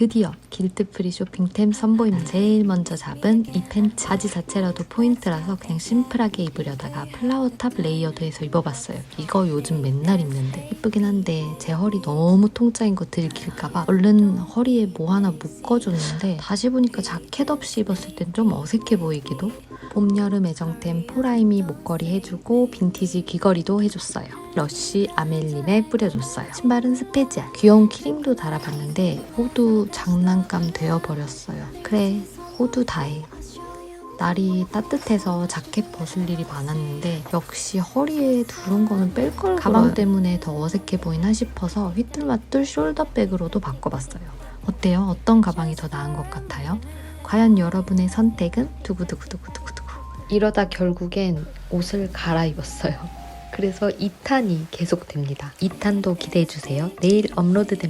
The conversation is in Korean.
드디어 길트프리 쇼핑템 선보입니다. 제일 먼저 잡은 이 팬츠. 바지 자체라도 포인트라서 그냥 심플하게 입으려다가 플라워 탑 레이어드해서 입어봤어요. 이거 요즘 맨날 입는데 예쁘긴 한데 제 허리 너무 통짜인 거 들킬까봐 얼른 허리에 뭐 하나 묶어줬는데 다시 보니까 자켓 없이 입었을 땐 좀 어색해 보이기도 봄, 여름 애정템 포라이미 목걸이 해주고 빈티지 귀걸이도 해줬어요. 러쉬 아멜린에 뿌려줬어요. 신발은 스페지아. 귀여운 키링도 달아봤는데 호두 장난감 되어버렸어요. 그래, 호두 다해. 날이 따뜻해서 자켓 벗을 일이 많았는데 역시 허리에 두른 거는 뺄 걸 가방 때문에 더 어색해 보이나 싶어서 휘뚤마뚤 숄더백으로도 바꿔봤어요. 어때요? 어떤 가방이 더 나은 것 같아요? 과연 여러분의 선택은 두구두구두구두구두구 이러다 결국엔 옷을 갈아입었어요. 그래서 2탄이 계속됩니다. 2탄도 기대해주세요. 내일 업로드됩니다.